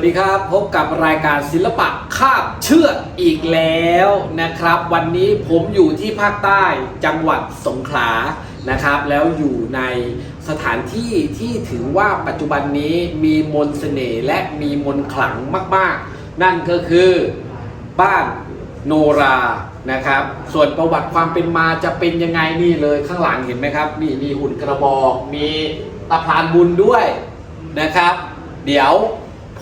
วัสดีครับ พบกับรายการศิลปะคาบเชือกอีกแล้วนะครับ วันนี้ผมอยู่ที่ภาคใต้จังหวัดสงขลานะครับ แล้วอยู่ในสถานที่ที่ถือว่าปัจจุบันนี้มีมนต์เสน่ห์และมีมนขลังมาก ๆ นั่นก็คือบ้านโนรานะครับ ส่วนประวัติความเป็นมาจะเป็นยังไงนี่เลยข้างหลังเห็นไหมครับนี่มีหุ่นกระบอก มีตะพานบุญด้วยนะครับ เดี๋ยว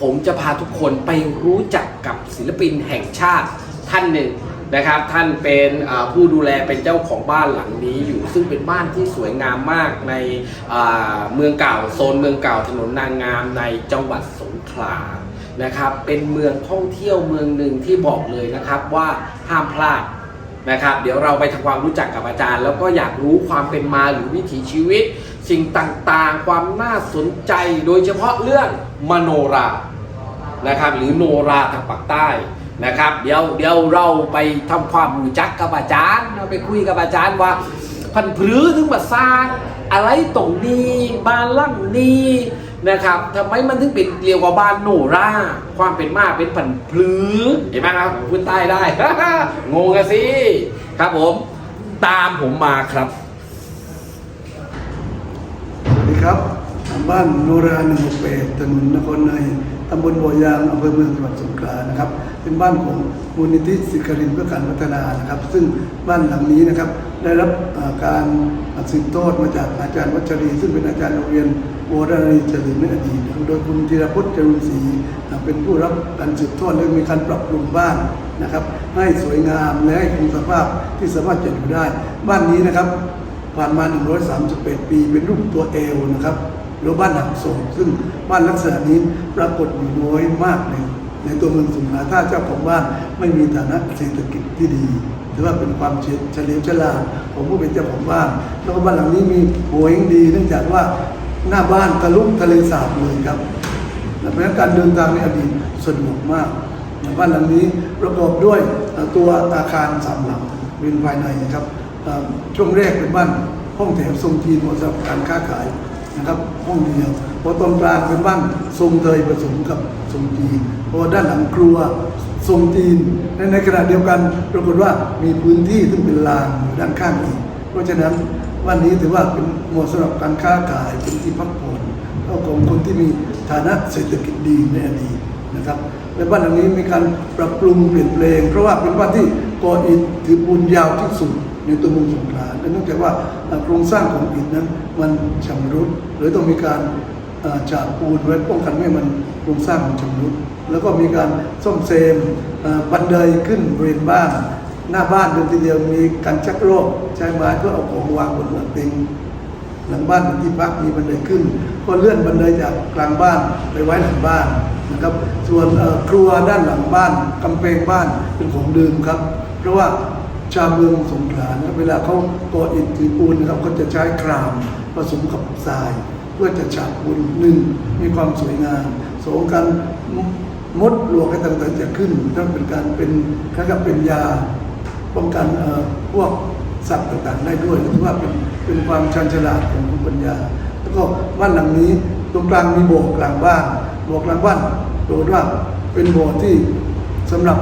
ผมจะพาทุกคนไปรู้จักกับศิลปินแห่งชาติท่านหนึ่งนะครับ ท่านเป็นผู้ดูแลเป็นเจ้าของบ้านหลังนี้อยู่ ซึ่งเป็นบ้านที่สวยงามมากในเมืองเก่าโซนเมืองเก่าถนนนางงามในจังหวัดสงขลานะครับ เป็นเมืองท่องเที่ยวเมืองหนึ่งที่บอกเลยนะครับว่าห้ามพลาดนะครับ เดี๋ยวเราไปทำความรู้จักกับอาจารย์ แล้วก็อยากรู้ความเป็นมาหรือวิถีชีวิต สิ่งต่างๆ ความน่าสนใจโดยเฉพาะเรื่องมโนรานะครับหรือโนราทางปากใต้นะครับ เดี๋ยวเดี๋ยวเราไปทำความรู้จักกับอาจารย์เราไปคุยกับอาจารย์ว่า พันพรือถึงมาสร้าง อะไรตรงนี้บ้านหลังนี้นะครับทำไมมันถึงเป็นเรียกว่าบ้านโนรา ความเป็นมาเป็นพันพรือเห็นไหมครับผมพูดใต้ได้งงกันสิครับผม ตามผมมาครับ ครับบ้านโนราหนึ่งหกเปถนนนครในตำบลบ่อยางอำเภอเมืองจังหวัดสงขลานะครับ เป็นบ้านของมูลนิธิสิกรินเพื่อการพัฒนานะครับ ซึ่งบ้านหลังนี้นะครับได้รับเอ่อการสืบทอดมาจากอาจารย์วัชรี ซึ่งเป็นอาจารย์โรงเรียนโบราณเฉลิมในอดีตโดยคุณธีรพจน์จรุนศรีเป็นผู้รับการสืบทอดและมีการปรับปรุงบ้านนะครับ ให้สวยงามและให้คงสภาพที่สามารถจะอยู่ได้ บ้านนี้นะครับ ผ่านมา 138ปีเป็นรูปตัวเอลนะครับหรือบ้านหักโศกซึ่งบ้านลักษณะนี้ปรากฏอยู่น้อยมากในในตัวเมืองสงขาถ้าเจ้าของบ้านไม่มีฐานะเศรษฐกิจที่ดีถือว่าเป็นความเฉลียวฉลาดของผู้เป็นเจ้าของบ้านแล้วก็บ้านหลังนี้มีโหวเองดีเนื่องจากว่าหน้าบ้านทะลุทะเลสาบเลยครับและเพราะฉะนั้นการเดินทางในอดีตสะดวกมากบ้านหลังนี้ประกอบด้วยตัวอาคารสามหลังเป็นภายในนะครับ ช่วงแรกเป็นบ้านห้องแถวทรงจีนหมาะสำหรับการค้าขายนะครับห้องเดียวพอตรงกลางเป็นบ้านทรงเทยผสมกับทรงจีนพอด้านหลังครัวทรงจีนในในขณะเดียวกันปรากฏว่ามีพื้นที่ซึ่งเป็นลานด้านข้างอีกเพราะฉะนั้นวันนี้ถือว่าเป็นเหมาะสำหรับการค้าขายเป็นที่พักผ่อนเอาของคนที่มีฐานะเศรษฐกิจดีในอดีตนะครับและบ้านหลังนี้มีการปรับปรุงเปลี่ยนแปลง เพราะว่าเป็นบ้านที่ก่ออิฐถือปูนยาวที่สุด ในตัวเมืองสงขลาเนื่องจากว่าโครงสร้างของอิฐนั้นมันชำรุดหรือต้องมีการฉาบปูนไว้ป้องกันไม่ให้มันโครงสร้างมันชำรุดแล้วก็มีการซ่อมแซมบันไดขึ้นบริเวณบ้านหน้าบ้านเดิมทีเดียวมีการชักโรคใช้ไม้เพื่อเอาของวางบนหัวเตียงหลังบ้านเป็นที่พักมีบันไดขึ้น ก็เลื่อนบันไดจากกลางบ้านไปไว้หลังบ้านนะครับ ส่วนครัวด้านหลังบ้านกำแพงบ้านเป็นของเดิมครับ เพราะว่า ชาวเมืองสงขลานะเวลาเขาก่ออิฐถือปูนนะครับก็จะใช้ครามผสมกับทราย เพื่อจะฉาบปูนหนึ่งมีความสวยงามสองการมดหลวกอะไรต่างๆจะขึ้นนั่นเป็นการเป็นคล้ายกับเป็นยาป้องกันพวกสัตว์ต่างๆได้ด้วยถือว่าเป็นเป็นความชันฉลาดของคุณปัญญา แล้วก็บ้านหลังนี้ตรงกลางมีโบสถ์กลางบ้านโบสถ์กลางบ้านโดยว่าเป็นโบสถ์ที่สำหรับ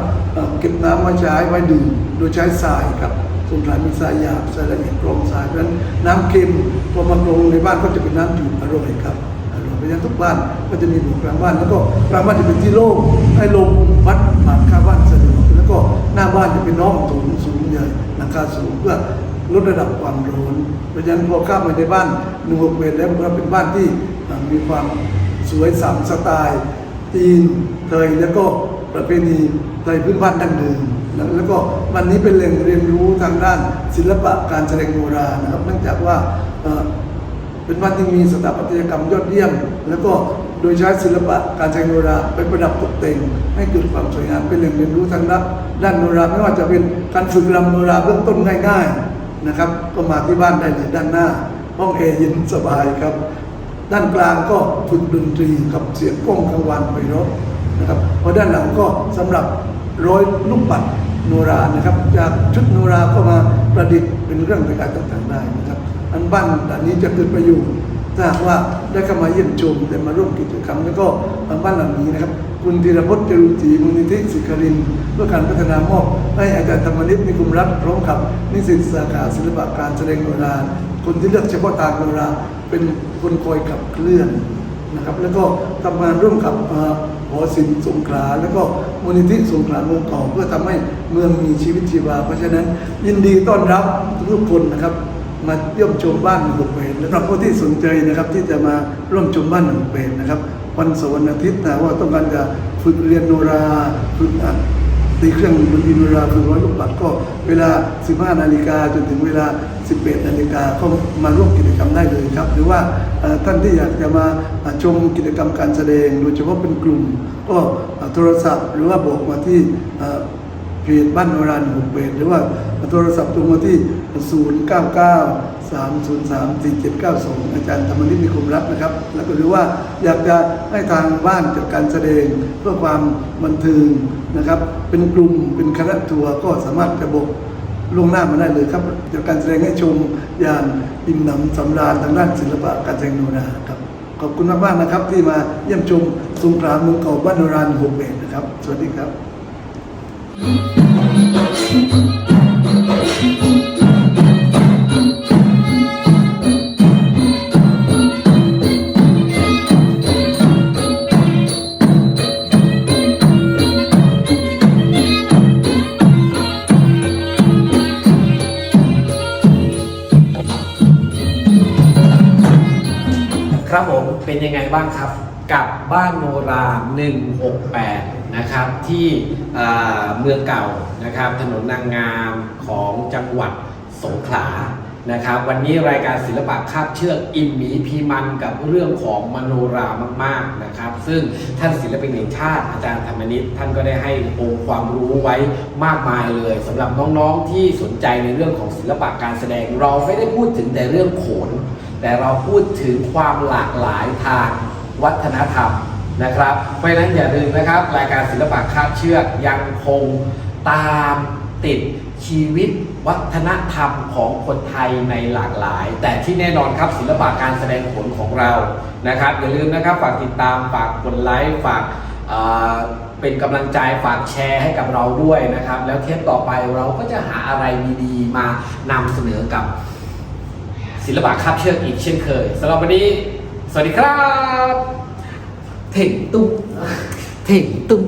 เก็บน้ำไว้ใช้ไว้ดื่มโดยใช้ทรายครับสงขลามีทรายหยาบทรายละเอียดกรองทรายเพราะฉะนั้นน้ำเค็มพอมากรองในบ้านก็จะเป็นน้ำจืดอร่อยครับเพราะฉะนั้นทุกบ้านก็จะมีหมู่กลางบ้าน แล้วก็กลางบ้านจะเป็นที่โล่งให้ลมพัดผ่านข้างบ้านสะดวกแล้วก็หน้าบ้านจะเป็นน้องสูงสูงใหญ่หลังคาสูงเพื่อลดระดับความร้อนเพราะฉะนั้นพอเข้ามาในบ้านหนึ่งหกเมตรแล้วมันก็เป็นบ้านที่มีความสวยสามสไตล์ จีนไทยแล้วก็ประเพณีไทยพื้นบ้านดั้งเดิมแล้วแล้วก็วันนี้เป็นแหล่งเรียนรู้ทางด้านศิลปะการแสดงโบราณนะครับ เนื่องจากว่าเป็นบ้านที่มีสถาปัตยกรรมยอดเยี่ยม แล้วก็โดยใช้ศิลปะการใช้โนราไปประดับตกแต่งให้เกิดความสวยงามเป็นแหล่งเรียนรู้ทางด้านด้านโนราไม่ว่าจะเป็นการฝึกรำโนราเบื้องต้นง่าย ๆนะครับ ก็มาที่บ้านได้เลยด้านหน้า ห้องแอร์เย็นสบายครับ ด้านกลางก็ฝึกดนตรีกับเสียงกล้องกลางวันไปรบนะครับเพราะด้านหลังก็สำหรับร้อยลูกปัดโนรานะครับ จากชุดโนราก็มาประดิษฐ์เป็นเรื่องรายการต่างๆได้นะครับ อันบ้านอันนี้จะเกิดประโยชน์ถ้าหากว่าได้เข้ามาเยี่ยมชมได้มาร่วมกิจกรรมแล้วก็บ้านหลังนี้นะครับ คุณธีรพจน์จรุจีมูลนิธิสิกรินเพื่อการพัฒนามอบให้อาจารย์ธรรมนิตนิคุมรัตพร้อมกับนิสิตสาขาศิลปะการแสดงโนราคนที่เลือกเฉพาะทางโนรา เป็นคนคอยขับเคลื่อนนะครับแล้วก็ทำงานร่วมกับหอศิลป์สงขลาแล้วก็มูลนิธิสงขลาเมืองก่าเพื่อทำให้เมืองมีชีวิตชีวา เพราะฉะนั้นยินดีต้อนรับทุกคนนะครับ มาเยี่ยมชมบ้านหนึ่งเปรตและสำหรับผู้ที่สนใจนะครับที่จะมาร่วมชมบ้านหนึ่งเปรตนะครับวันเสาร์วันอาทิตย์นะว่าต้องการจะฝึกเรียนโนราฝึกอัดตีเครื่องดนตรีโนราคือร้อยลูกปัดก็เวลา 15 นาฬิกาจนถึงเวลา 11นาฬิกาก็มาร่วมกิจกรรมได้เลยครับ หรือว่าท่านที่อยากจะมาชมกิจกรรมการแสดง โดยเฉพาะเป็นกลุ่ม ก็โทรศัพท์ หรือว่าบอกมาที่เพจบ้านโนราหุบเปรตหรือว่าโทรศัพท์ตรงมาที่ 099 303 4792 อาจารย์ธรรมนิตมีคมรักนะครับ แล้วก็หรือว่าอยากจะให้ทางบ้านจัดการแสดงเพื่อความบันเทิงนะครับ เป็นกลุ่มเป็นคณะทัวร์ก็สามารถจะบอก ล่วงหน้ามาได้เลยครับจากการแสดงให้ชมอย่างอิ่มหนำสำราญทางด้านศิลปะการแสดงโนราครับขอบคุณมากๆนะครับ ที่มาเยี่ยมชมสงคราเมืองเก่าบ้านโนรานโฮเบนนะครับ สวัสดีครับครับ ยังไงบ้างครับ กับบ้านโนรา 168 นะครับ ที่เมืองเก่านะครับ ถนนนางงามของจังหวัดสงขลานะครับ วันนี้รายการศิลปะคาบเชือกอิ่มหมีพีมันกับเรื่องของมโนรามากๆนะครับ ซึ่งท่านศิลปินแห่งชาติอาจารย์ธรรมนิตท่านก็ได้ให้องค์ความรู้ไว้มากมายเลยสำหรับน้องๆที่สนใจในเรื่องของศิลปะการแสดงเราไม่ได้พูดถึงแต่เรื่องโขน แต่เราพูดถึงความหลากหลายทางวัฒนธรรมนะครับ เพราะฉะนั้นอย่าลืมนะครับ รายการศิลปะคาบเชือกยังคงตามติดชีวิตวัฒนธรรมของคนไทยในหลากหลาย แต่ที่แน่นอนครับศิลปะการแสดงผลของเรานะครับ อย่าลืมนะครับฝากติดตามฝากกดไลค์ฝากเเป็นกำลังใจฝากแชร์ให้กับเราด้วยนะครับ แล้วเทปต่อไปเราก็จะหาอะไรดีๆ มานำเสนอกับ ศิลปะคาบเชือกอีกเช่นเคยสำหรับวันนี้ สวัสดีครับ เถ่งตุ้มเถ่งตุ้ม